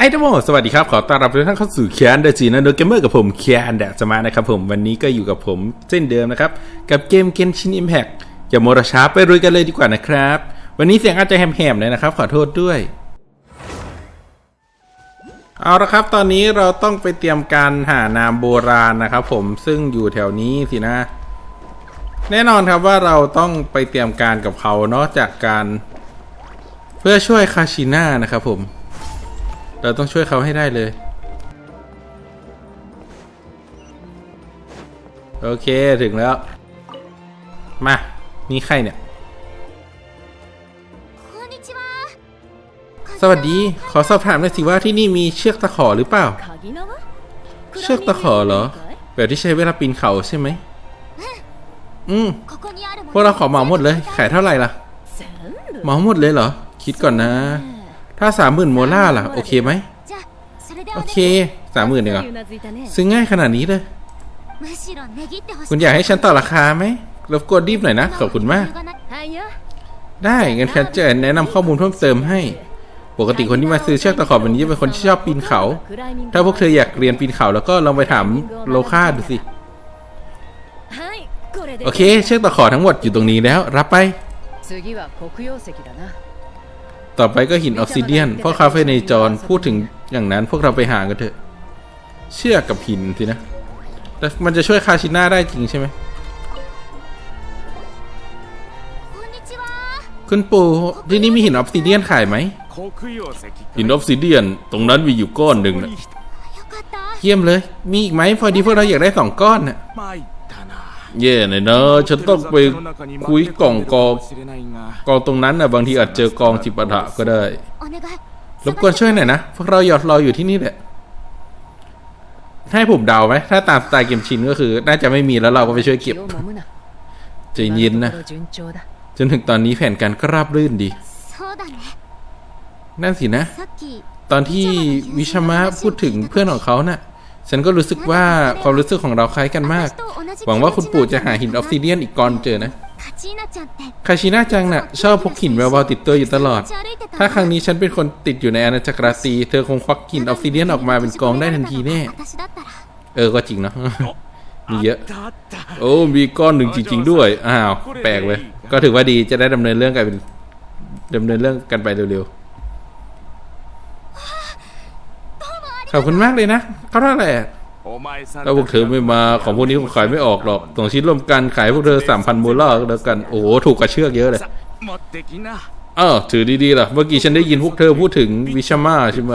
ไอ้ทั้งหมสวัสดีครับ ขอต้อนรับทุกท่านเข้าสู่แคนเดจีนันโดเกมเมอร์กับผมแคนเดจะมานะครับผมวันนี้ก็อยู่กับผมเช่นเดิมนะครับ กับเกมเกนชินอิมแพ t อย่าโมราช้าไปรุยกันเลยดีกว่านะครับ วันนี้เสียงอาจจะแหบๆหน่อยนะครับ ขอโทษด้วย เอาละครับ ตอนนี้เราต้องไปเตรียมการหานามโบราณนะครับผมซึ่งอยู่แถวนี้สินะ แน่นอนครับว่าเราต้องไปเตรียมการกับเขานอกจากการ เพื่อช่วยคาชิน่านะครับผม เราต้องช่วยเขาให้ได้เลย โอเคถึงแล้ว มา นี่ใครเนี่ย สวัสดี ขอสอบถามหน่อยสิว่าที่นี่มีเชือกตะขอหรือเปล่า เชือกตะขอเหรอ แบบที่ใช้เวลาปีนเขาใช่ไหม อืม พวกเราขอเหมาหมดเลย ขายเท่าไหร่ล่ะ เหมาหมดเลยเหรอ คิดก่อนนะ ถ้าสามหมื่นโมล่าล่ะ โอเคไหมโอเคสามหมื่นเดียวซื้อง่ายขนาดนี้เลย คุณอยากให้ฉันต่อราคาไหมรบกวนรีบหน่อยนะ ขอบคุณมาก ได้เงินแคชเจอร์แนะนำข้อมูลเพิ่มเติมให้ ปกติคนที่มาซื้อเชือกตะขอบแบบนี้เป็นคนที่ชอบปีนเขา ถ้าพวกเธออยากเรียนปีนเขาแล้วก็ลองไปถามโลคาดูสิ โอเค เชือกตะขอทั้งหมดอยู่ตรงนี้แล้ว รับไป ต่อไปก็หินออกซิเดียนพ่อคาเฟ่ในจอนพูดถึงอย่างนั้นพวกเราไปหากันเถอะ เชื่อกับหินสินะ แต่มันจะช่วยคาชิน่าได้จริงใช่ไหม คุณปู่ที่นี่มีหินออฟซิเดียนขายไหม หินออฟซิเดียน ตรงนั้นมีอยู่ก้อนหนึ่งนะเยี่ยมเลย มีอีกไหมพอดีพวกเราอยากได้สองก้อนนะ่ะ เย่เลยเนอะฉันต้องไปคุยกล่องกองกองตรงนั้นนะบางทีอาจเจอกองจิปะถะก็ได้รบกวนช่วยหน่อยนะพวกเราหยอดรออยู่ที่นี่แหละให้ผมเดาไหมถ้าตามสไตล์เกมชินก็คือ น่าจะไม่มีแล้วเราก็ไปช่วยเก็บใจเย็นนะจนถึงตอนนี้แผนการก็ราบรื่นดีนั่นสินะ ตอนที่วิชมะพูดถึงเพื่อนของเขานะ่ะ ฉันก็รู้สึกว่าความรู้สึกของเราคล้ายกันมาก หวังว่าคุณปู่จะหาหินออฟซิเดียนอีกก้อนเจอนะคาชินาจังนะ่ะชอบพกหินแวววติดตัวอยู่ตลอด ถ้าครั้งนี้ฉันเป็นคนติดอยู่ในอาณาจักรราซีเธอคงควักหินออฟซิเดียนออกมาเป็นกองได้ทันทีแน่ เออก็จริงเนาะ มีเยอะ โอ้ มีก้อนหนึ่งจริง ๆ ด้วย อ้าว แปลกเลย ก็ถือว่าดีจะได้ดำเนินเรื่องกันเป็นดำเนินเรื่องกันไปเร็วๆ ขอบคุณมากเลยนะเขาเท่าไหร่ถ้าพวกเธอไม่มาของพวกนี้คงขายไม่ออกหรอกต้องชิ้นร่วมกันขายพวกเธอสามพันมูลล่าแล้วกัน โอ้โหถูกกว่าเชือกเยอะเลยเออถือดีๆล่ะ เมื่อกี้ฉันได้ยินพวกเธอพูดถึงวิชามาใช่ไหม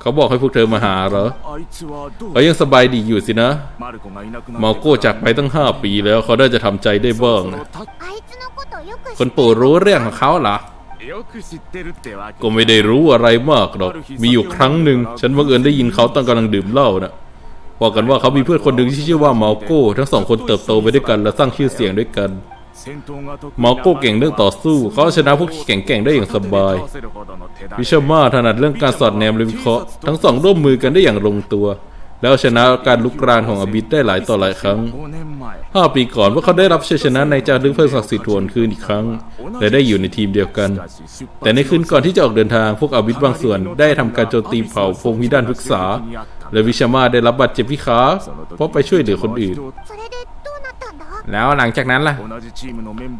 เขาบอกให้พวกเธอมาหาเหรอเขายังสบายดีอยู่สินะ มาโก้จากไปตั้งห้าปีแล้วเขาได้จะทำใจได้บ้างนะคนปู่รู้เรื่องของเขาเหรอ ก็ไม่ได้รู้อะไรมากหรอก มีอยู่ครั้งหนึ่ง ฉันบังเอิญได้ยินเขาตอนกำลังดื่มเหล้านะว่ากันว่าเขามีเพื่อนคนหนึ่งที่ชื่อว่ามาโก้ ทั้งสองคนเติบโตไปด้วยกันและสร้างชื่อเสียงด้วยกัน มาโก้เก่งเรื่องต่อสู้ เขาชนะพวกแข่งๆได้อย่างสบาย วิชามาถนัดเรื่องการสอดแนมและวิเคราะห์ ทั้งสองร่วมมือกันได้อย่างลงตัว แล้วชนะการลุกรานของอบิดได้หลายต่อหลายครั้ง 5 ปีก่อนว่าเขาได้รับชัยชนะในจารึกเพื่อศักดิ์สิทธิ์ทวนคืนอีกครั้ง และได้อยู่ในทีมเดียวกัน แต่ในคืนก่อนที่จะออกเดินทางพวกอบิดบางส่วนได้ทำการโจมตีเผาพงพิด้านพึกษา และวิชามาได้รับบาดเจ็บที่ขาเพราะไปช่วยเหลือคนอื่น แล้วหลังจากนั้นล่ะ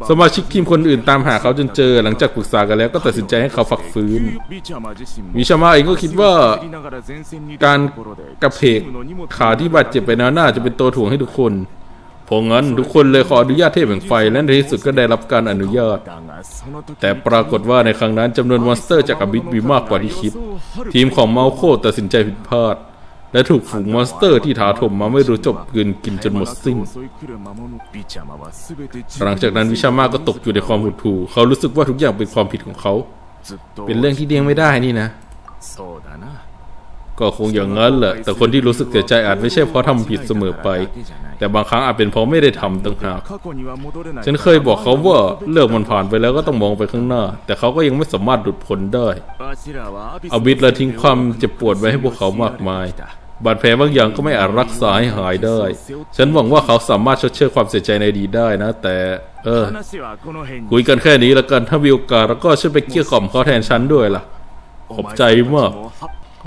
สมาชิกทีมคนอื่นตามหาเขาจนเจอ หลังจากปรึกษากันแล้วก็ตัดสินใจให้เขาฝักฟื้นมิชามาเองก็คิดว่า การกระเพกขาที่บาดเจ็บไปนั้นน่าจะเป็นตัวถ่วงให้ทุกคนพราะงั้นทุกคนเลยขออนุญาตเทพแห่งไฟและในที่สุดก็ได้รับการอนุญาต แต่ปรากฏว่าในครั้งนั้นจำนวนมอนสเตอร์จากอบิทมีมากกว่าที่คิด ทีมของเมาโคตัดสินใจผิดพลาด และถูกฝูงมอนสเตอร์ที่ถาโถมมาไม่รู้จบกลืนกินจนหมดสิ้น หลังจากนั้นวิชามาก็ตกอยู่ในความหดหู่เขารู้สึกว่าทุกอย่างเป็นความผิดของเขา เป็นเรื่องที่เลี่ยงไม่ได้นี่นะ ก็คงอย่างนั้นแหละ แต่คนที่รู้สึกเสียใจอาจไม่ใช่เพราะทำผิดเสมอไป แต่บางครั้งอาจเป็นเพราะไม่ได้ทำต่างหาก ฉันเคยบอกเขาว่าเรื่องมันผ่านไปแล้วก็ต้องมองไปข้างหน้า แต่เขาก็ยังไม่สามารถหลุดพ้นได้ออบิดละทิ้งความเจ็บปวดไว้ให้พวกเขามากมาย บาดแผลบางอย่างก็ไม่อาจรักษาให้หายได้ ฉันหวังว่าเขาสามารถชดเชยความเสียใจในดีได้นะ แต่ เออ คุยกันแค่นี้แล้วกัน ถ้ามีโอกาสแล้วก็ช่วยไปเกี้ยกล่อมเขาแทนฉันด้วยล่ะ ขอบใจมาก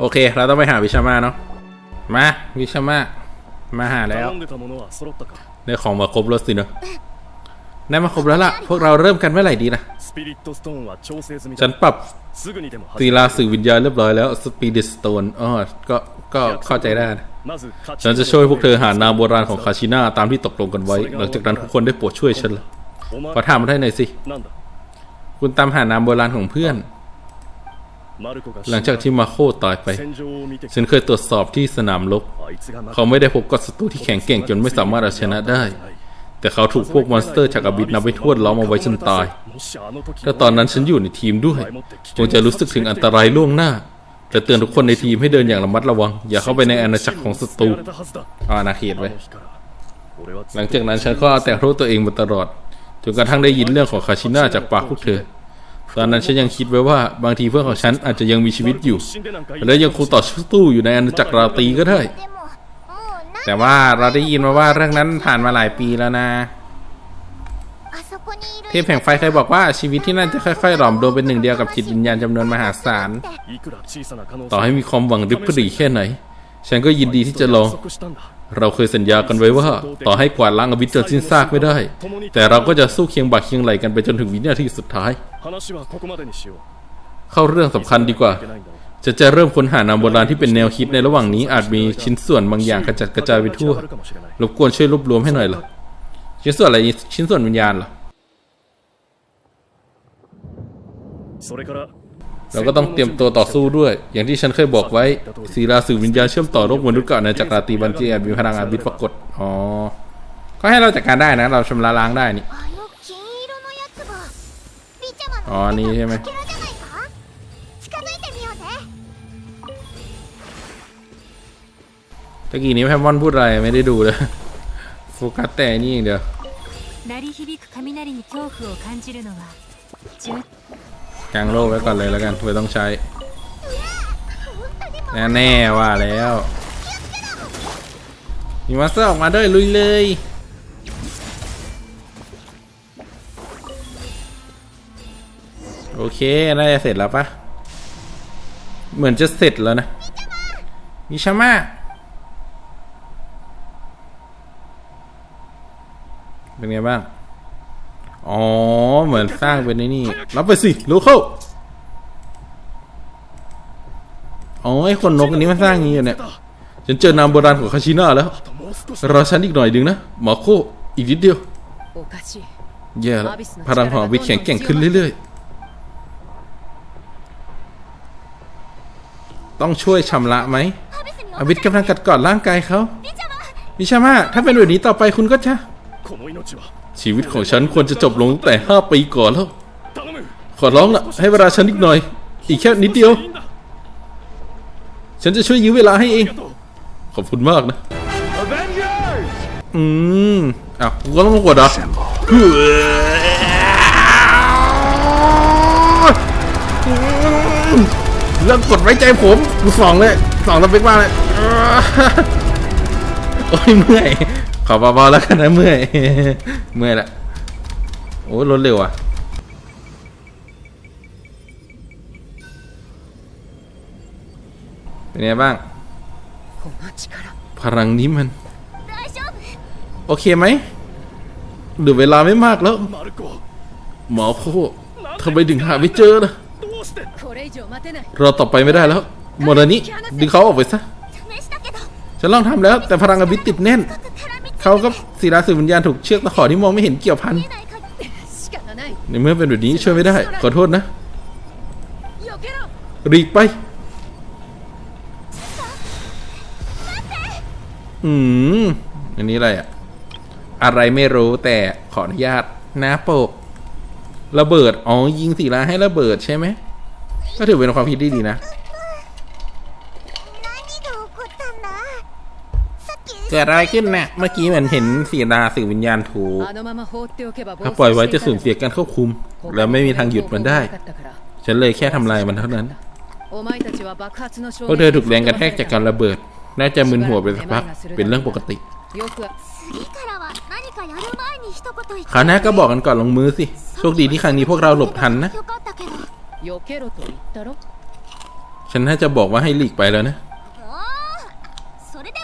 โอเค เราต้องไปหาวิชามาเนาะ มาวิชามา มาหาแล้ว ได้ของมาครบแล้วสินะได้มาครบแล้วล่ะ พวกเราเริ่มกันเมื่อไหร่ดีนะ ฉันปรับ ตีลาสื่อวิญญาณเรียบร้อยแล้วสปีดิสโตนอ๋อก็ก็เข้าใจได้นะฉันจะช่วยพวกเธอหานามโบราณของคาชินาตามที่ตกลงกันไว้ หลังจากนั้นทุกคนได้โปรดช่วยฉันละขอถามมาได้หน่อยสิ คุณตามหานามโบราณของเพื่อน หลังจากที่มาโคตายไป ฉันเคยตรวจสอบที่สนามลบ เขาไม่ได้พบกับศัตรูที่แข็งเก่งจนไม่สามารถเอาชนะได้ แต่เขาถูกพวกมอนสเตอร์ชากอบิดนำไปทั่วล้อมเอาไว้จนตาย ถ้าตอนนั้นฉันอยู่ในทีมด้วยคงจะรู้สึกถึงอันตรายล่วงหน้า แต่เตือนทุกคนในทีมให้เดินอย่างระมัดระวัง อย่าเข้าไปในอาณาจักรของศัตรูอาณาเขตไว้หลังจากนั้นฉันก็แต่รู้ตัวเองมาตลอด จนกระทั่งได้ยินเรื่องของคาชิน่าจากปากพวกเธอ ตอนนั้นฉันยังคิดไว้ว่าบางทีเพื่อนของฉันอาจจะยังมีชีวิตอยู่ และยังคงต่อสู้อยู่ในอาณาจักรราตีก็ได้ แต่ว่าเราได้ยินมาว่าเรื่องนั้นผ่านมาหลายปีแล้วนะ เทพแห่งไฟเคยบอกว่าชีวิตที่นั่นจะค่อยๆ หลอมรวมเป็นหนึ่งเดียวกับจิตวิญญาณจำนวนมหาศาล ต่อให้มีความหวังริบหรี่แค่ไหน ฉันก็ยินดีที่จะลอง เราเคยสัญญากันไว้ว่า ต่อให้กวาดล้างอวิชจนสิ้นซากไม่ได้ แต่เราก็จะสู้เคียงบ่าเคียงไหลกันไปจนถึงวินาทีสุดท้าย เข้าเรื่องสำคัญดีกว่า จะจะเริ่มค้นหานามโบราณที่เป็นแนวคิดในระหว่างนี้อาจมีชิ้นส่วนบางอย่างกระจัดกระจายไปทั่ว รบกวนช่วยรวบรวมให้หน่อยเหรอชิ้นส่วนอะไรชิ้นส่วนวิญญาณเหรอเราก็ต้องเตรียมตัวต่อสู้ด้วย อย่างที่ฉันเคยบอกไว้ศีลาสื่อวิญญาณเชื่อมต่อโลกมนุษย์กับในจักรราตีบันจีแอบมีพลังอาบิดปรากฏอ๋อก็ให้เราจัดการได้นะ เราชำระล้างได้นี่อ๋อนี้ใช่ไหม ตะกี้นี้แพมมอนพูดอะไรไม่ได้ดูเลย โฟกัสแต่นี่เองเดียวกางโลกไว้ก่อนเลยแล้วกันไม่ต้องใช้ แน่ๆว่าแล้วมีมาสเตอร์ออกมาด้วยลุยเลยโอเค น่าจะเสร็จแล้วปะเหมือนจะเสร็จแล้วนะมิชามา เป็นไงบ้าง อ๋อ เหมือนสร้างเป็นในนี่ รับไปสิลูกเข้า อ๋อ ไอคนนกอันนี้มันสร้างอย่างนี้เนี่ย ฉันเจอนามโบราณของคาชิน่าแล้ว รอฉันอีกหน่อยดึงนะ หมอโคอีกนิดเดียวแย่แล้วพลังของวิแข็งแกร่งขึ้นเรื่อยๆ ต้องช่วยชำระไหมอวิทกำลังกัดกอดร่างกายเขามิชามะถ้าเป็นแบบนี้ต่อไปคุณก็จะ ชีวิตของฉันควรจะจบลงแต่ 5 ปีก่อนแล้ว ขอร้องละให้เวลาฉันอีกหน่อย อีกแค่นิดเดียว ฉันจะช่วยยื้อเวลาให้เอง ขอบคุณมากนะ อืมอะกูก็ต้องกดอะเรื่องกดไว้ใจผมกูสองเลยสองตะเป็กมาเลยโอ้ยเมื่อย ขอเบาๆแล้วกันนะเมื่อย เมื่อยละโอ้รถเร็วอะเป็นไงบ้าง พลังนี้มัน โอเคไหมหรือเวลาไม่มากแล้ว หมอโคทำไมถึงหาไม่เจอล่ะราต่อไปไม่ได้แล้วโมดานิดึงเขาออกไปซะ ฉันลองทำแล้ว แต่พลังอบิติดแน่น เขาก็สีดาสื่อวิญญาณถูกเชือกตะขอที่มองไม่เห็นเกี่ยวพันในเมื่อเป็นแบบนี้ช่วยไม่ได้ ขอโทษนะ รีบไป อืม อันนี้อะไรอะอะไรไม่รู้แต่ขออนุญาตนะโปกระเบิด อ๋อ ยิงสีลาให้ระเบิดใช่ไหม ก็ถือเป็นความผิดที่ดีนะ เกิดอะไรขึ้นเนะ่ยเมื่อกี้เหมือนเห็นสีดาสื่อวิญญาณถูกถ้าปล่อยไว้จะสูญเสียการควบคุม แล้วไม่มีทางหยุดมันได้ ฉันเลยแค่ทำลายมันเท่านั้นพวกเธอถูกแรงกระแทกจากการระเบิด น่าจะมึนหัวไปสักพัก เป็นเรื่องปกติคราวหน้าก็บอกกันก่อนลงมือสิ โชคดีที่ครั้งนี้พวกเราหลบทันนะ ฉันน่าจะบอกว่าให้หลีกไปแล้วนะ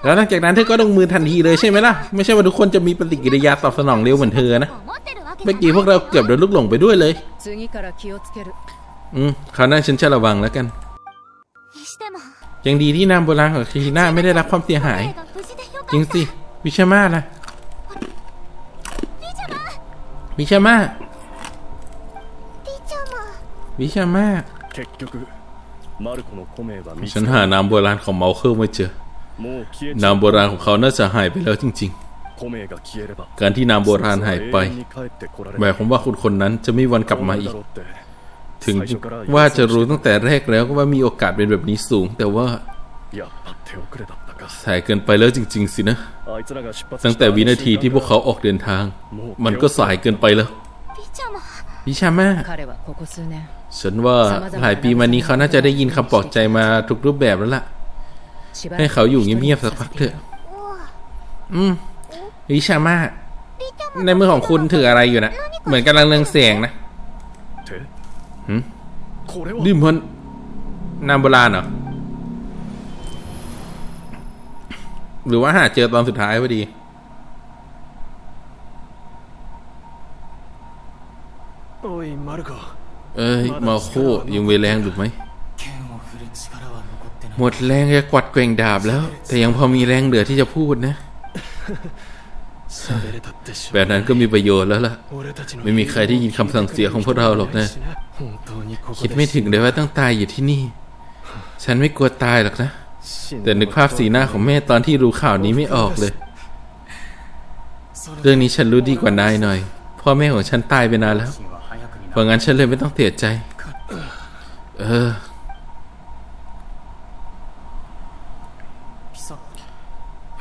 แล้วหลังจากนั้นเธอก็ลงมือทันทีเลยใช่ไหมล่ะ ไม่ใช่ว่าทุกคนจะมีปฏิกิริยาตอบสนองเร็วเหมือนเธอนะ เมื่อกี้พวกเราเกือบโดนลูกหลงไปด้วยเลย อืมคราวหน้าฉันจะระวังแล้วกัน ยังดีที่นามโบราณของคีน่าไม่ได้รับความเสียหาย จริงสิ วิชามาล่ะ วิชามาวิชามาฉันหานามโบราณของเมาเคิลไม่เจอ นามโบราณของเขาน่าจะหายไปแล้วจริง ๆ การที่นามโบราณหายไปหมายความว่าคนคนนั้นจะไม่วันกลับมาอีก ถึงว่าจะรู้ตั้งแต่แรกแล้วว่ามีโอกาสเป็นแบบนี้สูง แต่ว่าสายเกินไปแล้วจริง ๆ สินะ ตั้งแต่วินาทีที่พวกเขาออกเดินทาง มันก็สายเกินไปแล้วพี่ชาม่าฉันว่าหลายปีมานี้เขาน่าจะได้ยินคำปลอบใจมาทุกรูปแบบแล้วล่ะ ให้เขาอยู่เงียบๆสักพักเถอะ อืมริชามาในมือของคุณถืออะไรอยู่นะ เหมือนกำลังเลืองเสียงนะหืมดื่มพันนามโบราณเหรอ หรือว่าหาเจอตอนสุดท้ายพอดีโอ้ยมาดิขอเอ้ยมาโคยังเวรแรงหรืไหม หมดแรงจะกวัดแกว่งดาบแล้ว แต่ยังพอมีแรงเหลือที่จะพูดนะ แบบนั้นก็มีประโยชน์แล้วล่ะ ไม่มีใครได้ยินคำสั่งเสียของพวกเราหรอกนะ คิดไม่ถึงเลยว่าต้องตายอยู่ที่นี่ ฉันไม่กลัวตายหรอกนะ แต่นึกภาพสีหน้าของแม่ตอนที่รู้ข่าวนี้ไม่ออกเลย เรื่องนี้ฉันรู้ดีกว่านายหน่อย พ่อแม่ของฉันตายไปนานแล้ว เพราะงั้นฉันเลยไม่ต้องเสียใจ เออ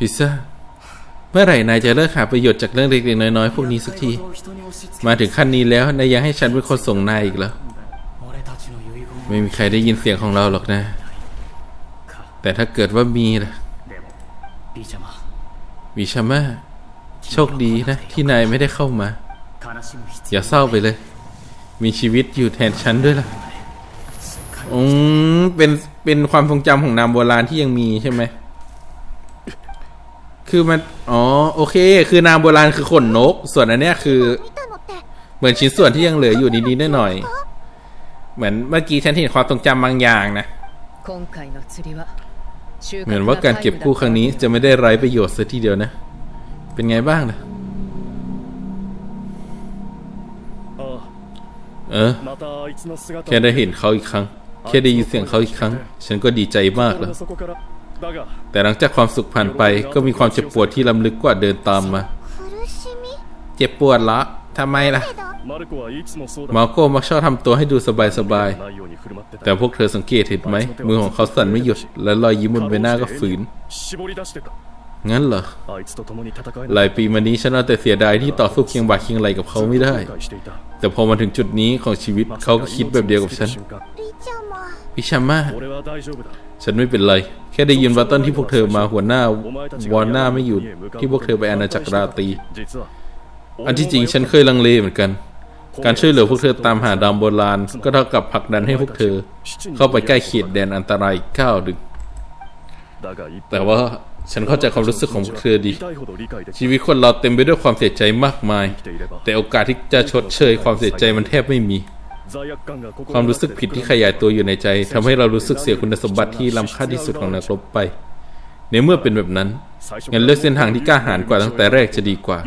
พิซซ่าเมื่อไหร่นายจะเลิกหาประโยชน์จากเรื่องเล็กๆน้อยๆพวกนี้สักที มาถึงขั้นนี้แล้วนายยังให้ฉันเป็นคนส่งนายอีกเหรอไม่มีใครได้ยินเสียงของเราหรอกนะ แต่ถ้าเกิดว่ามีล่ะวิชามาโชคดีนะ ที่นายไม่ได้เข้ามา อย่าเศร้าไปเลย มีชีวิตอยู่แทนฉันด้วยล่ะอืมเป็นเป็นความทรงจำของนามโบราณที่ยังมีใช่ไหม คือมัน อ๋อ โอเค คือนามโบราณคือขนนก ส่วนอันเนี้ยคือ เหมือนชิ้นส่วนที่ยังเหลืออยู่นิดๆหน่อยเหมือนเมื่อกี้ฉันเห็นความทรงจำบางอย่างนะ เหมือนว่าการเก็บกู้ครั้งนี้จะไม่ได้ไร้ประโยชน์ซะทีเดียวนะ เป็นไงบ้างนะเออแค่ได้เห็นเขาอีกครั้ง แค่ได้ยินเสียงเขาอีกครั้ง ฉันก็ดีใจมากแล้ว แต่หลังจากความสุขผ่านไปก็มีความเจ็บปวดที่ล้ำลึกกว่าเดินตามมา เจ็บปวดละทำไมล่ะ มาโก้มักชอบทำตัวให้ดูสบายๆ แต่พวกเธอสังเกตเห็นไหม มือของเขาสั่นไม่หยุด และรอยยิ้มบนใบหน้าก็ฝืน งั้นเหรอ หลายปีมานี้ฉันเอาแต่เสียดายที่ต่อสู้เคียงบ่าเคียงไหลกับเขาไม่ได้ แต่พอมาถึงจุดนี้ของชีวิตเขาก็คิดแบบเดียวกับฉัน พิชามาฉันไม่เป็นไร แค่ได้ยินวัตติ้ลที่พวกเธอมาหัวหน้าวอนหน้าไม่อยู่ที่พวกเธอไปอาณาจักรราตี อันที่จริงฉันเคยลังเลเหมือนกัน การช่วยเหลือพวกเธอตามหาดามโบราณ ก็เท่ากับผลักดันให้พวกเธอ เข้าไปใกล้เขตแดนอันตรายก้าวดึงแต่ว่าฉันเข้าใจความรู้สึกของพวกเธอดี ชีวิตคนเราเต็มไปด้วยความเสียใจมากมาย แต่โอกาสที่จะชดเชยความเสียใจมันแทบไม่มี ความรู้สึกผิดที่ขยายตัวอยู่ในใจ ทำให้เรารู้สึกเสียคุณสมบัติที่ล้าค่าที่สุดของนักรบไป ในเมื่อเป็นแบบนั้นงั้นเลือกเส้นทางที่กล้าหาญกว่าตั้งแต่แรกจะดีกว่า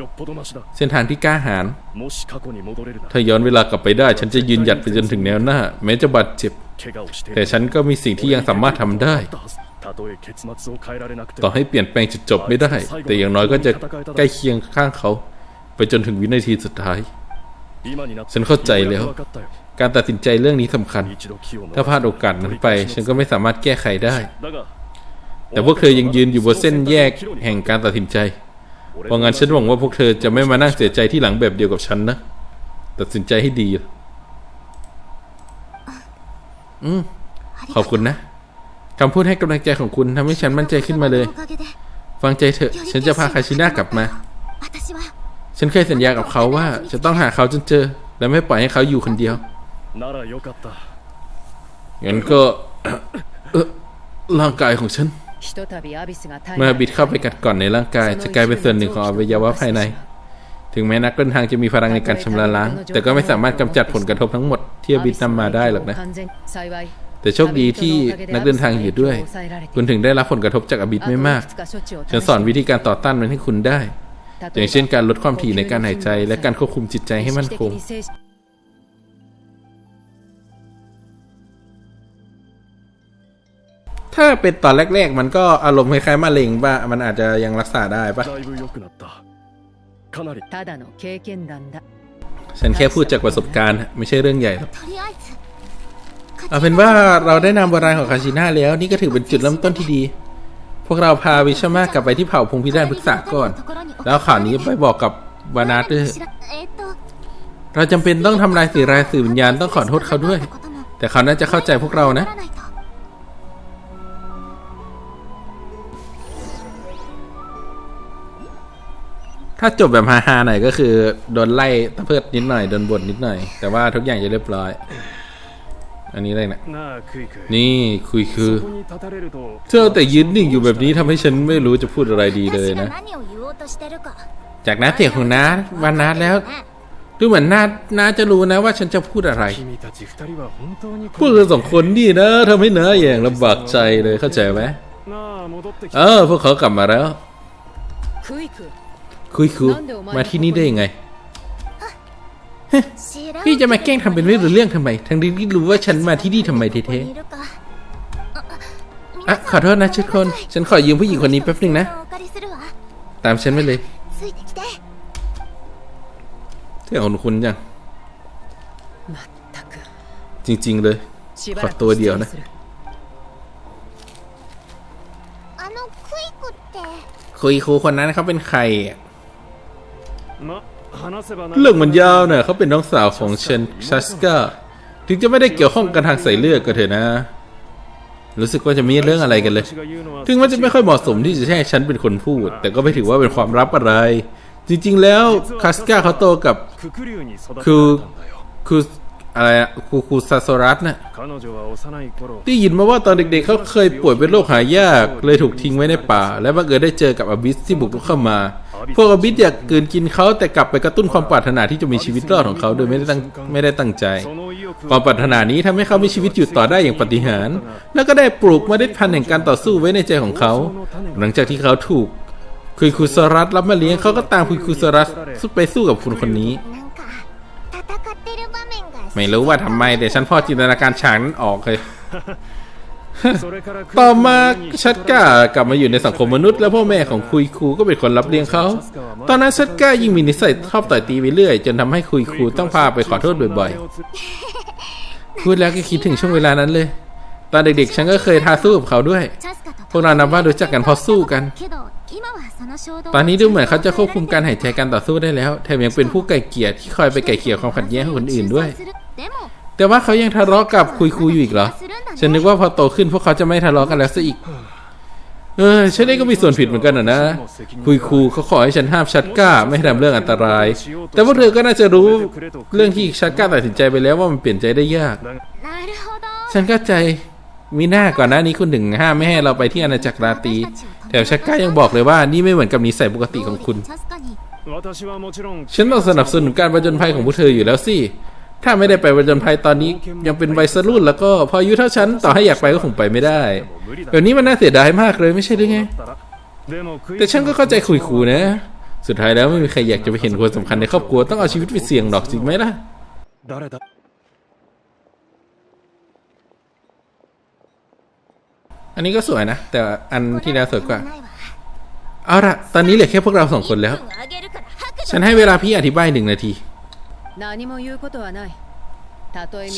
เส้นทางที่กล้าหาญถ้าย้อนเวลากลับไปได้ ฉันจะยืนหยัดไปจนถึงแนวหน้า แม้จะบาดเจ็บ แต่ฉันก็มีสิ่งที่ยังสามารถทำได้ ต่อให้เปลี่ยนแปลงจุดจบไม่ได้ แต่อย่างน้อยก็จะใกล้เคียงข้างเขา ไปจนถึงวินาทีสุดท้าย ฉันเข้าใจแล้ว การตัดสินใจเรื่องนี้สำคัญ ถ้าพลาดโอกาสนั้นไป ฉันก็ไม่สามารถแก้ไขได้ แต่พวกเธอยังยืนอยู่บนเส้นแยกแห่งการตัดสินใจเพราะงั้นฉันหวังว่าพวกเธอจะไม่มานั่งเสียใจที่หลังแบบเดียวกับฉันนะ ตัดสินใจให้ดี อืมขอบคุณนะคำพูดให้กำลังใจของคุณทำให้ฉันมั่นใจขึ้นมาเลย ฟังใจเถอะ ฉันจะพาคาชิน่ากลับมา ฉันเคยสัญญากับเขาว่า จะต้องหาเขาจนเจอ และไม่ปล่อยให้เขาอยู่คนเดียว ならよかった งั้นก็ เออร่างกายของฉัน ひとたびアビスが体 เมื่อ 内 บิดเข้าไปกัดก่อนในร่างกาย จะกลายเป็นส่วนหนึ่งของอวัยวะภายใน ถึงแม้นักเดินทางจะมีพลังในการชำระล้าง แต่ก็ไม่สามารถกำจัดผลกระทบทั้งหมดที่อบิดนำมาได้หรอกนะ แต่โชคดีที่นักเดินทางอยู่ด้วย คุณถึงได้รับผลกระทบจากอบิดไม่มาก ฉันสอนวิธีการต่อต้านมันให้คุณได้ อย่างเช่นการลดความถี่ในการหายใจ และการควบคุมจิตใจให้มั่นคง ถ้าเป็นตอนแรก ๆ มันก็อารมณ์คล้ายๆมะเร็งป่ะ มันอาจจะยังรักษาได้ป่ะฉันแค่พูดจากประสบการณ์ไม่ใช่เรื่องใหญ่หรอกเอาเป็นว่าเราได้นำโบราณของคาชิน่าแล้ว นี่ก็ถือเป็นจุดเริ่มต้นที่ดี พวกเราพาวิชามากลับไปที่เผ่าพงพิด้านพฤกษาก่อน แล้วข่าวนี้ไปบอกกับวานาด้วยเราจำเป็นต้องทำลายสื่อรายสื่อวิญญาณต้องขอโทษเขาด้วย แต่เขาน่าจะเข้าใจพวกเรานะ ถ้าจบแบบฮาๆหน่อยก็คือ โดนไล่ตะเพิดนิดหน่อย โดนบ่นนิดหน่อย แต่ว่าทุกอย่างจะเรียบร้อย อันนี้อะไรนะนี่คุยคือเธอแต่ยืนนิ่งอยู่แบบนี้ทำให้ฉันไม่รู้จะพูดอะไรดีเลยนะ จากน้าเสียงของน้าวันนัดแล้ว ดูเหมือนน้าน้าจะรู้นะว่าฉันจะพูดอะไรพวกเธอสองคนนี่นะทำให้เนื้ออย่างลำบากใจเลยเข้าใจไหมเออพวกเขากลับมาแล้ว คุยคือมาที่นี่ได้ยังไงพี่จะมาแกล้งทำเป็นไม่รู้เรื่องทำไม ทั้งที่รู้ว่าฉันมาที่นี่ทำไมเท่ๆอะขอโทษนะทุกคน ฉันขอยืมผู้หญิงคนนี้แป๊บนึงนะ ตามฉันไปเลยเที่ยวของคุณยังจริง ๆ เลย ขอตัวเดียวนะคุยคูคนนั้นเขาเป็นใคร เรื่องมันยาวเนะ่ยเขาเป็นน้องสาวของเชนชัสกาถึงจะไม่ได้เกี่ยวข้องกันทางสายเลือดก็เถอะนะ รู้สึกว่าจะมีเรื่องอะไรกันเลย ถึงมันจะไม่ค่อยเหมาะสมที่จะให้ฉันเป็นคนพูด แต่ก็ไม่ถือว่าเป็นความลับอะไร จริง ๆ แล้วคาสกาเขาโตกับคือคืออะไรอะคูคูซาโซรัสนะ่ะได้ยินมาว่าตอนเด็กๆ เขาเคยป่วยเป็นโรคหายาก เลยถูกทิ้งไว้ในป่า และบังเอิญได้เจอกับอบิสที่บุกเข้ามา พวกอบิทอยากเกินกินเขาแต่กลับไปกระตุ้นความปรารถนาที่จะมีชีวิตรอดของเขาโดยไม่ได้ตั้งไม่ได้ตั้งใจ ความปรารถนานี้ทำให้เขามีชีวิตอยู่ต่อได้อย่างปฏิหารและก็ได้ปลูกเมล็ดพันธุ์แห่งการต่อสู้ไว้ในใจของเขา หลังจากที่เขาถูกคุยคุสรัสรับมาเลี้ยงเขาก็ตามคุยคุสรัตสุดไปสู้กับคุณคนนี้ ไม่รู้ว่าทำไมแต่ฉันพอจินตนาการฉากนั้นออกเลย ต่อมาชัดกากลับมาอยู่ในสังคมมนุษย์ แล้วพ่อแม่ของคุยคูก็เป็นคนรับเลี้ยงเขา ตอนนั้นชัดกายิ่งมีนิสัยชอบต่อยตีไปเรื่อย จนทำให้คุยคูต้องพาไปขอโทษบ่อยๆ พูดแล้วก็คิดถึงช่วงเวลานั้นเลย ตอนเด็กๆ ฉันก็เคยท้าสู้กับเขาด้วย พวกเรานับว่ารู้จักกันพอสู้กัน ตอนนี้ดูเหมือนเขาจะควบคุมการหายใจการต่อสู้ได้แล้ว แถมยังเป็นผู้ไก่เกียรติที่คอยไปไก่เกี่ยวความขัดแย้งของคนอื่นด้วย แต่ว่าเขายังทะเลาะกับคุยคุยอยู่อีกเหรอ ฉันนึกว่าพอโตขึ้นพวกเขาจะไม่ทะเลาะกันแล้วซะอีก เออฉันเองก็มีส่วนผิดเหมือนกันนะนะ คุยคูเขาขอให้ฉันห้ามชัดก้าไม่ให้ทำเรื่องอันตราย แต่พวกเธอก็น่าจะรู้เรื่องที่ชัดก้าตัดสินใจไปแล้วว่ามันเปลี่ยนใจได้ยาก ฉันเข้าใจ มีหน้าก่อนหน้านี้คุณถึงห้ามไม่ให้เราไปที่อาณาจักรราตีแต่ชัดก้ายังบอกเลยว่านี่ไม่เหมือนกับนิสัยปกติของคุณ ฉันต้องสนับสนุนการประจนภัยของพวกเธออยู่แล้วสิ ถ้าไม่ได้ไปประจนภัยตอนนี้ยังเป็นวัยรุ่นแล้วก็พออายุเท่าฉันต่อให้อยากไปก็คงไปไม่ได้แบบนี้มันน่าเสียดายมากเลยไม่ใช่หรือไง แต่ฉันก็เข้าใจคุยๆนะ สุดท้ายแล้วไม่มีใครอยากจะไปเห็นคนสำคัญในครอบครัวต้องเอาชีวิตไปเสี่ยงหรอกจริงไหมล่ะอันนี้ก็สวยนะ แต่อันที่แล้วสวยกว่า เอาละตอนนี้เหลือแค่พวกเราสองคนแล้ว ฉันให้เวลาพี่อธิบายหนึ่งนาที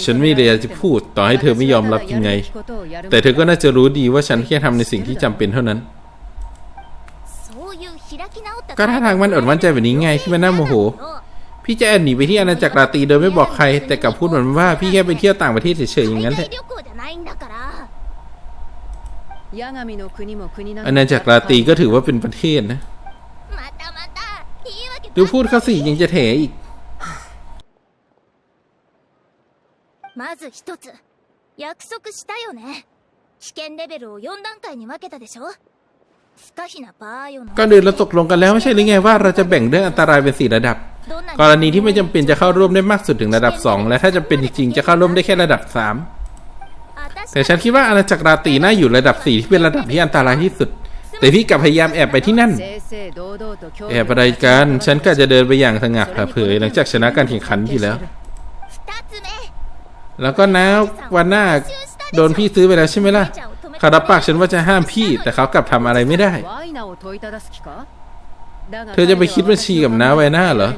ฉันไม่เลยจะพูดต่อให้เธอไม่ยอมรับยังไง แต่เธอก็น่าจะรู้ดีว่าฉันแค่ทำในสิ่งที่จำเป็นเท่านั้น ก็ท่าทางมันอดมั่นใจแบบนี้ไงที่มันน่าโมโห พี่จะแอนหนีไปที่อาณาจักรราตีโดยไม่บอกใคร แต่กลับพูดเหมือนว่าพี่แค่ไปเที่ยวต่างประเทศเฉยๆอย่างนั้นแหละอาณาจักรราตีก็ถือว่าเป็นประเทศนะดูพูดเขาสิยังจะแถอีก まず一つ約束したよね 危険レベルを4段階に分けたでしょスカヒナバーヨの ก็เดินเราตกลงกันแล้วไม่ใช่หรือไงว่าเราจะแบ่งเรื่องอันตรายเป็นสี่ระดับ どんな กรณีที่ไม่จำเป็นจะเข้าร่วมได้มากสุดถึงระดับ 2 และถ้าจำเป็นจริงๆจะเข้าร่วมได้แค่ระดับ 3 แต่ฉันคิดว่าอาณาจักรราตรีน่าอยู่ระดับ 4 ที่เป็นระดับที่อันตรายที่สุด แต่พี่กลับพยายามแอบไปที่นั่น 正々堂々と協 แอบอะไรกัน ฉันก็จะเดินไปอย่างสง่าผ่าเผยหลังจากชนะการแข่งขันที่แล้ว 2つ目 แล้วก็นะวันหน้าโดนพี่ซื้อไปแล้วใช่ไหมล่ะขารับปากฉันว่าจะห้ามพี่ แต่เขากลับทำอะไรไม่ได้ เธอจะไปคิดบัญชีกับน้าไวน้าเหรอ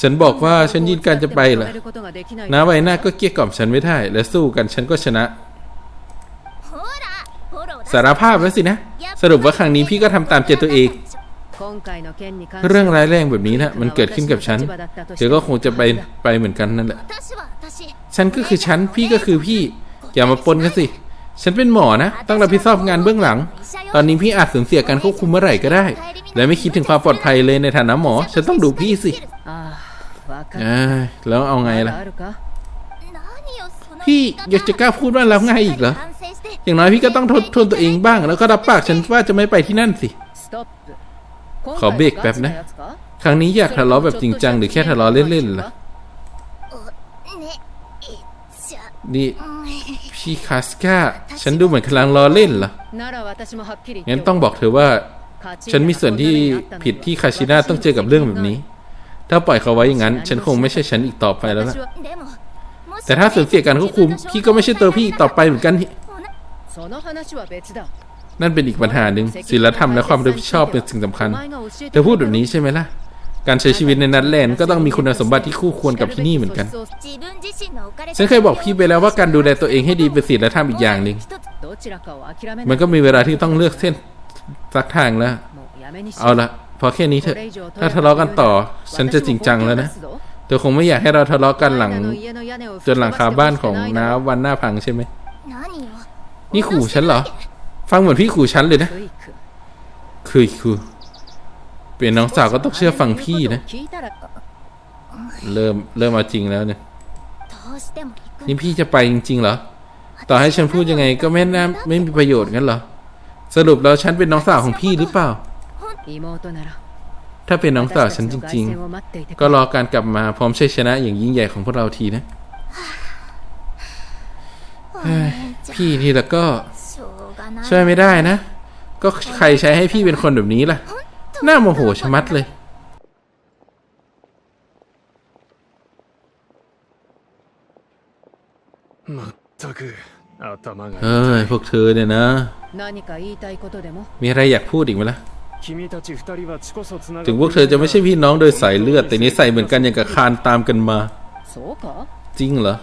ฉันบอกว่าฉันยินการจะไปล่ะน้าไวน้าก็เกลี้ยกล่อมฉันไม่ได้ และสู้กันฉันก็ชนะ สารภาพแล้วสินะ สรุปว่าครั้งนี้พี่ก็ทำตามใจตัวเอง เรื่องร้ายแรงแบบนี้นะมันเกิดขึ้นกับฉันเธอก็คงจะไปไปเหมือนกันนั่นแหละ ฉันก็คือฉัน พี่ก็คือพี่ อย่ามาปนกันสิ ฉันเป็นหมอนะ ต้องรับผิดชอบงานเบื้องหลัง ตอนนี้พี่อาจสูญเสียการควบคุมเมื่อไหร่ก็ได้ และไม่คิดถึงความปลอดภัยเลยในฐานะหมอ ฉันต้องดูพี่สิแล้วเอาไงล่ะ พี่อยากจะกล้าพูดว่าแล้วไงอีกเหรอ อย่างน้อยพี่ก็ต้องทบทวนตัวเองบ้าง แล้วก็รับปากฉันว่าจะไม่ไปที่นั่นสิ ขอเบรกแป๊บนะ ครั้งนี้อยากทะเลาะแบบจริงจังหรือแค่ทะเลาะเล่นๆล่ะ นี่พี่คาสกาฉันดูเหมือนกำลังล้อเล่นล่ะงั้นต้องบอกเธอว่า ฉันมีส่วนที่ผิดที่คาชินาต้องเจอกับเรื่องแบบนี้ ถ้าปล่อยเขาไว้อย่างนั้น ฉันคงไม่ใช่ฉันอีกต่อไปแล้วล่ะ แต่ถ้าสูญเสียการควบคุม พี่ก็ไม่ใช่ตัวพี่ต่อไปเหมือนกัน นั่นเป็นอีกปัญหาหนึ่งศีลธรรมและความรับผิดชอบเป็นสิ่งสำคัญเธอพูดแบบนี้ใช่ไหมล่ะ การใช้ชีวิตในนัดแลนก็ต้องมีคุณสมบัติที่คู่ควรกับที่นี่เหมือนกัน ฉันเคยบอกพี่ไปแล้วว่าการดูแลตัวเองให้ดีเป็นศีลธรรมอีกอย่างหนึ่งมันก็มีเวลาที่ต้องเลือกเส้นสักทางแล้วเอาละพอแค่นี้เถอะ ถ้าทะเลาะกันต่อ ฉันจะจริงจังแล้วนะเธอคงไม่อยากให้เราทะเลาะกันหลัง จนหลังคาบ้านของน้าวันหน้าพังใช่ไหม นี่ขู่ฉันเหรอ ฟังเหมือนพี่ขู่ฉันเลยนะ คือคือเป็นน้องสาวก็ต้องเชื่อฟังพี่นะ เริ่มเริ่มมาจริงแล้วเนี่ย นี่พี่จะไปจริงๆเหรอ ต่อให้ฉันพูดยังไงก็ไม่น่าไม่มีประโยชน์งั้นเหรอ สรุปแล้วฉันเป็นน้องสาวของพี่หรือเปล่า ถ้าเป็นน้องสาวฉันจริง ๆ ก็รอการกลับมาพร้อมชัยชนะอย่างยิ่งใหญ่ของพวกเราทีนะ พี่นี่แล้วก็ ช่วยไม่ได้นะ ก็ใครใช้ให้พี่เป็นคนแบบนี้ล่ะ หน้าโมโหชะมัดเลย เฮ้ย พวกเธอเนี่ยนะ มีอะไรอยากพูดอีกไหมล่ะ ถึงพวกเธอจะไม่ใช่พี่น้องโดยสายเลือด แต่นี่ใส่เหมือนกันอย่างกับคานตามกันมา จริงเหรอ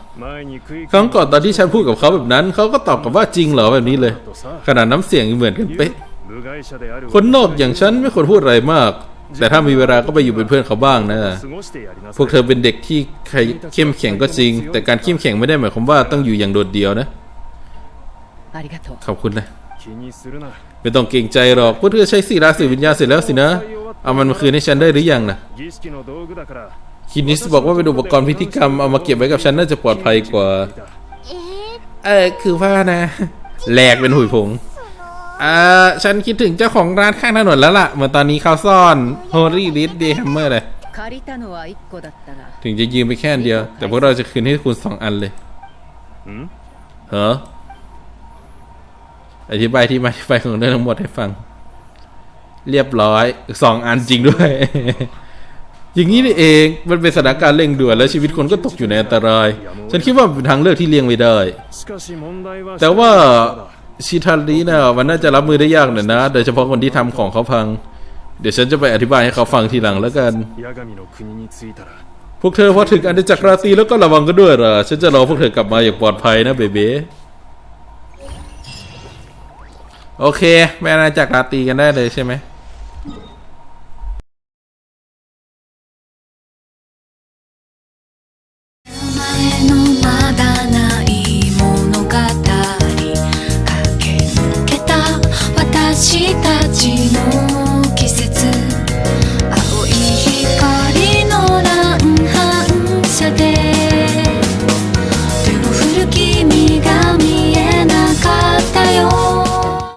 ครั้งก่อนตอนที่ฉันพูดกับเขาแบบนั้น เขาก็ตอบกลับว่าจริงเหรอแบบนี้เลย ขนาดน้ำเสียงเหมือนกันเป๊ะ คนนอกอย่างฉันไม่ควรพูดอะไรมาก แต่ถ้ามีเวลาก็ไปอยู่เป็นเพื่อนเขาบ้างนะ พวกเธอเป็นเด็กที่เข้มแข็งก็จริง แต่การเข้มแข็งไม่ได้หมายความว่าต้องอยู่อย่างโดดเดี่ยวนะ ขอบคุณนะไม่ต้องเกรงใจหรอกพวกเธอใช้สีราสีวิญญาเสร็จแล้วสินะ เอามันมาคืนให้ฉันได้หรือยังนะ คินิสบอกว่าเป็นอุปกรณ์พิธีกรรมเอามาเก็บไว้กับฉันน่าจะปลอดภัยกว่า เออคือว่านะแหลกเป็นหุยผงอ่าฉันคิดถึงเจ้าของร้านข้างถนนแล้วล่ะ เหมือนตอนนี้เขาซ่อนโฮรี่ลิสเดย์มเมอร์เลย ถึงจะยืมไปแค่อันเดียว แต่พวกเราจะคืนให้คุณสองอันเลยเหรออธิบายที่มาที่ไปของเรื่องทั้งหมดให้ฟัง เรียบร้อยสองอันจริงด้วย อย่างนี้นี่เอง มันเป็นสถานการณ์เร่งด่วนและชีวิตคนก็ตกอยู่ในอันตราย ฉันคิดว่าทางเลือกที่เลี่ยงไม่ได้ แต่ว่าชิทารีนะมันน่าจะรับมือได้ยากหน่อยนะ โดยเฉพาะคนที่ทำของเขาพัง เดี๋ยวฉันจะไปอธิบายให้เขาฟังทีหลังแล้วกัน พวกเธอพอถึงอันดจักรราตีแล้วก็ระวังกันด้วยล่ะ ฉันจะรอพวกเธอกลับมาอย่างปลอดภัยนะเบเบ้โอเคแม่นาจักรราตีกันได้เลยใช่ไหม